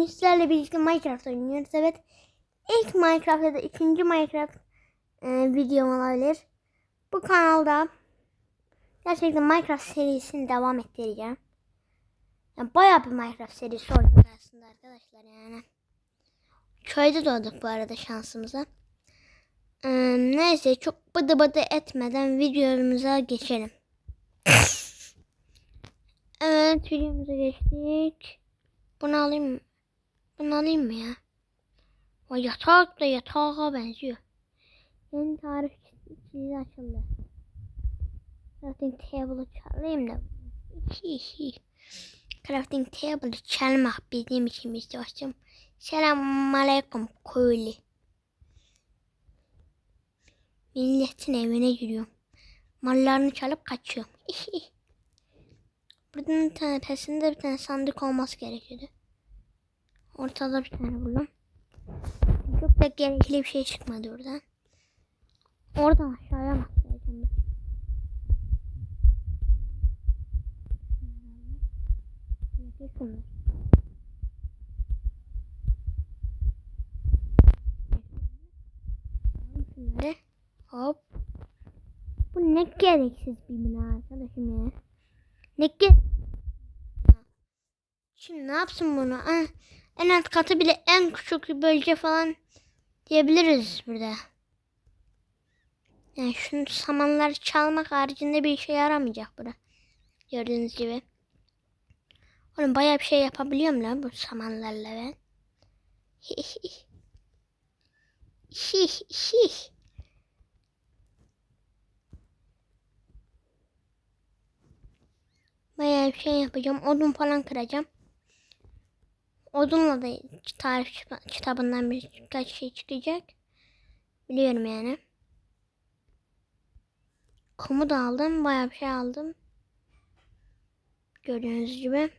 Bugün sizlerle birlikte Minecraft oynuyoruz. Evet. İlk Minecraft ya da ikinci Minecraft e, videom olabilir. Bu kanalda gerçekten Minecraft serisini devam ettireceğim. Yani bayağı bir Minecraft serisi olacak aslında arkadaşlar yani. Köyde doğduk bu arada şansımıza. E, neyse çok bıdı bıdı etmeden videomuza geçelim. Evet videomuza geçtik. Bunu alayım mı? Bunu alayım mı ya? O yatak da yatağa benziyor. Yeni tarif çizgi açıldı. Crafting table'ı çalayım da. Crafting table'ı çalmak bizim için bir dostum. Selamun aleyküm köylü. Milletin evine giriyorum. Mallarını çalıp kaçıyorum. Buradan bir tane pesinde bir tane sandık olması gerekiyordu. Ortada bir tane buldum. Çok da gerekli bir şey çıkmadı oradan. Oradan aşağıya mı atlayacağım ben? Ne şunlar? Alalım Şunları. Hop. Bu ne gereksiz bir bina arkadaşım ya. Ne ge Şimdi ne yapsın bunu? Ah, En alt katı bile en küçük bir bölge falan diyebiliriz burada. Yani şunu samanları çalmak haricinde bir işe yaramayacak burada. Gördüğünüz gibi. Oğlum bayağı bir şey yapabiliyorum lan bu samanlarla ben. Hih hih. Bayağı bir şey yapacağım. Odun falan kıracağım. Odunla da tarif kitabından birkaç şey çıkacak. Biliyorum yani. Kumu da aldım. Bayağı bir şey aldım. Gördüğünüz gibi.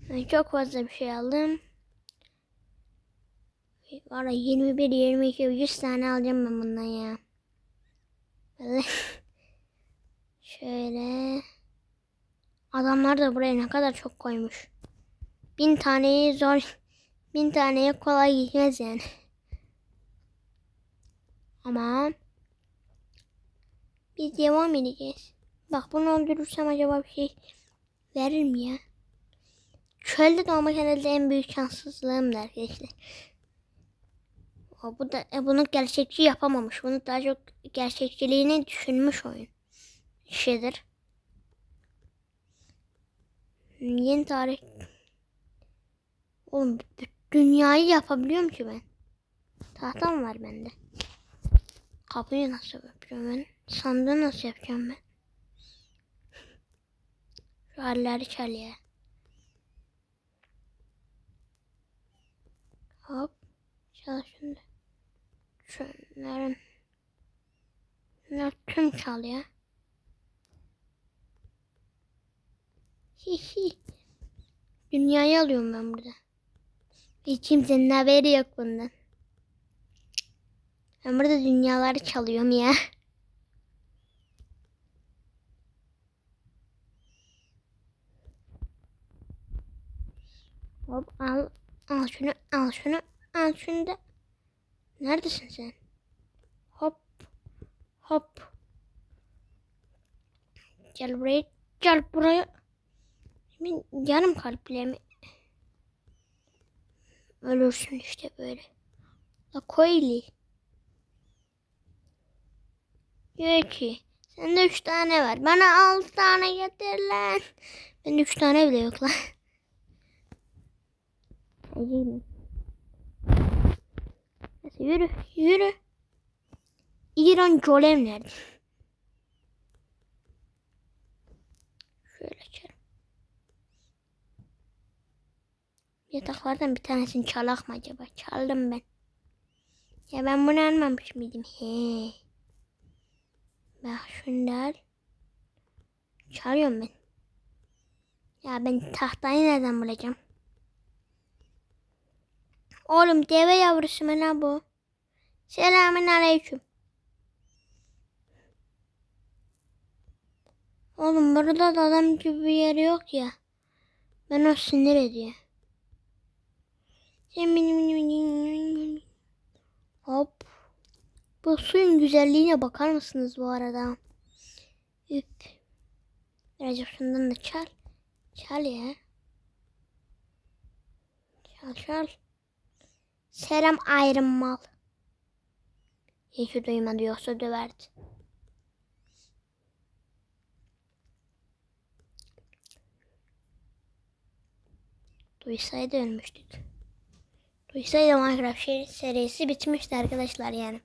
Ben çok fazla bir şey aldım. Var ya 21, 22, 100 tane alacağım ben bundan ya. Böyle. Şöyle. Adamlar da buraya ne kadar çok koymuş. Bin taneyi zor, bin taneye kolay gitmez yani. Ama biz devam edeceğiz. Bak bunu öldürürsem acaba bir şey verir mi ya? Çölde doğmak herhalde en büyük şanssızlığım da arkadaşlar. O, bu da e, bunu gerçekçi yapamamış. Bunu daha çok gerçekçiliğini düşünmüş oyun. Şeydir. Yeni tarih. Oğlum dünyayı yapabiliyorum ki ben. Tahtam var bende. Kapıyı nasıl yapacağım ben? Sandığı nasıl yapacağım ben? Şu halleri çal ya. Hop. Çal da. Şunların. Bunlar tüm çal ya. Hihi. Dünyayı alıyorum ben burada. Hiç kimsenin haberi yok bundan. Ben burada dünyaları çalıyorum ya. Hop al. Al şunu, al şunu, al şunu da. Neredesin sen? Hop. Hop. Gel buraya. Gel buraya. Benim yarım kalple mi? Ölürsün işte böyle. La koyli. Diyor ki sende üç tane var. Bana altı tane getir lan. Bende üç tane bile yok lan. Neyse yürü yürü. İran golem nerede? Şöyle açalım. Yataklardan bir tanesini çalak mı acaba? Çaldım ben. Ya ben bunu almamış mıydım? He. Bak şunu. Çalıyorum ben. Ya ben tahtayı nereden bulacağım? Oğlum deve yavrusu mu lan bu? Selamün aleyküm. Oğlum burada da adam gibi bir yer yok ya. Ben o sinir ediyor. Hop. Bu suyun güzelliğine bakar mısınız bu arada? Üp. Birazcık şundan da çal. Çal ya. Çal çal. Selam ayrım mal. Hiç duymadı yoksa döverdi. Duysaydı ölmüştük. Duysaydı Minecraft serisi bitmişti arkadaşlar yani.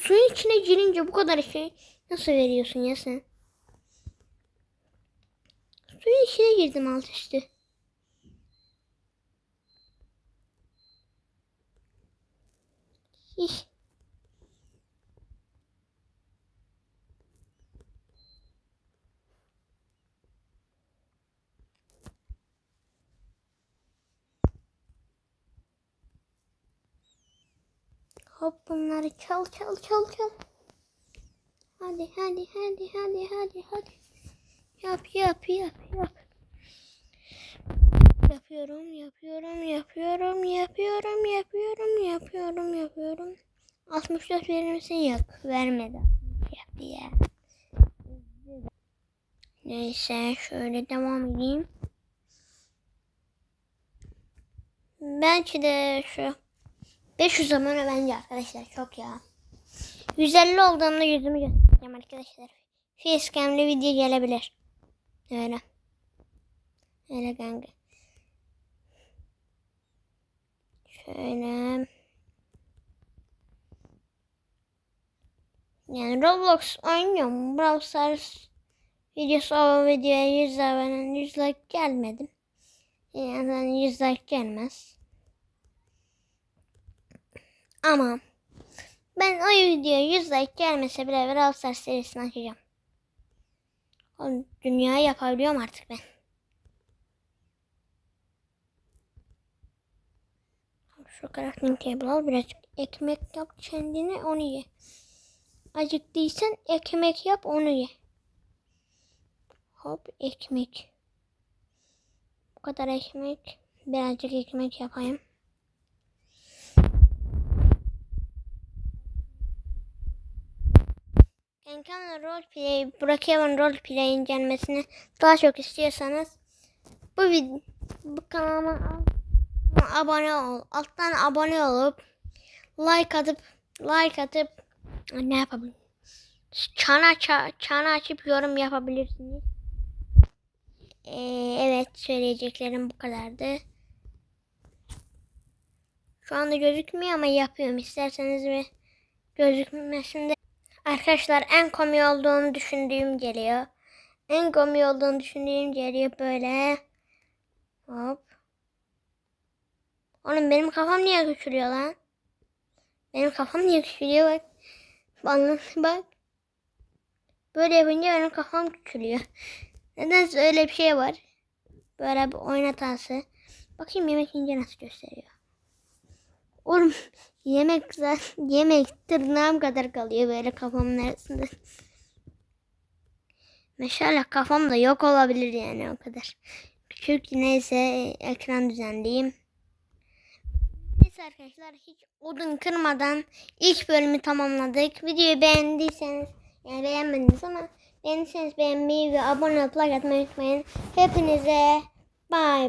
Suyun içine girince bu kadar şey nasıl veriyorsun ya sen? Suyun içine girdim alt üstü. Hiç. Hop bunları çal çal çal çal. Hadi hadi hadi hadi hadi hadi. Yap yap yap yap. Yapıyorum yapıyorum yapıyorum yapıyorum yapıyorum yapıyorum yapıyorum. 64 verir misin? Yok vermedi. Yaptı ya. Neyse şöyle devam edeyim. Belki de şu 500 zamana bence arkadaşlar çok ya. 150 olduğunda yüzümü göstereceğim arkadaşlar. Facecam'li video gelebilir. Öyle. Öyle kanka. Şöyle. Yani Roblox oynuyorum. Brawl Stars videosu o videoya 100 abone 100 like gelmedim. Yani 100 like gelmez. Ama ben o videoya 100 like gelmese bile Brawl Stars serisini açacağım. Oğlum dünya yapabiliyorum artık ben. Şu crafting table al birazcık ekmek yap kendine onu ye. Acıktıysan ekmek yap onu ye. Hop ekmek. Bu kadar ekmek. Birazcık ekmek yapayım. Kankamla roleplay, Brookhaven roleplay'in gelmesini daha çok istiyorsanız bu vid bu kanalıma abone ol. Alttan abone olup like atıp like atıp ne yapabilirim? Çana ça, çana açıp yorum yapabilirsiniz. Ee, evet söyleyeceklerim bu kadardı. Şu anda gözükmüyor ama yapıyorum. İsterseniz bir gözükmesin de. Arkadaşlar en komik olduğunu düşündüğüm geliyor. En komik olduğunu düşündüğüm geliyor böyle. Hop. Oğlum benim kafam niye küçülüyor lan? Benim kafam niye küçülüyor bak. Bana bak. Böyle yapınca benim kafam küçülüyor. Nedense öyle bir şey var. Böyle bir oynatası. Bakayım yemek yiyince nasıl gösteriyor. Oğlum yemek zaten yemek tırnağım kadar kalıyor böyle kafamın arasında. Mesela kafam da yok olabilir yani o kadar. Küçük neyse ekran düzenleyeyim. Neyse arkadaşlar hiç odun kırmadan ilk bölümü tamamladık. Videoyu beğendiyseniz yani beğenmediniz ama beğendiyseniz beğenmeyi ve abone olup like atmayı unutmayın. Hepinize bye.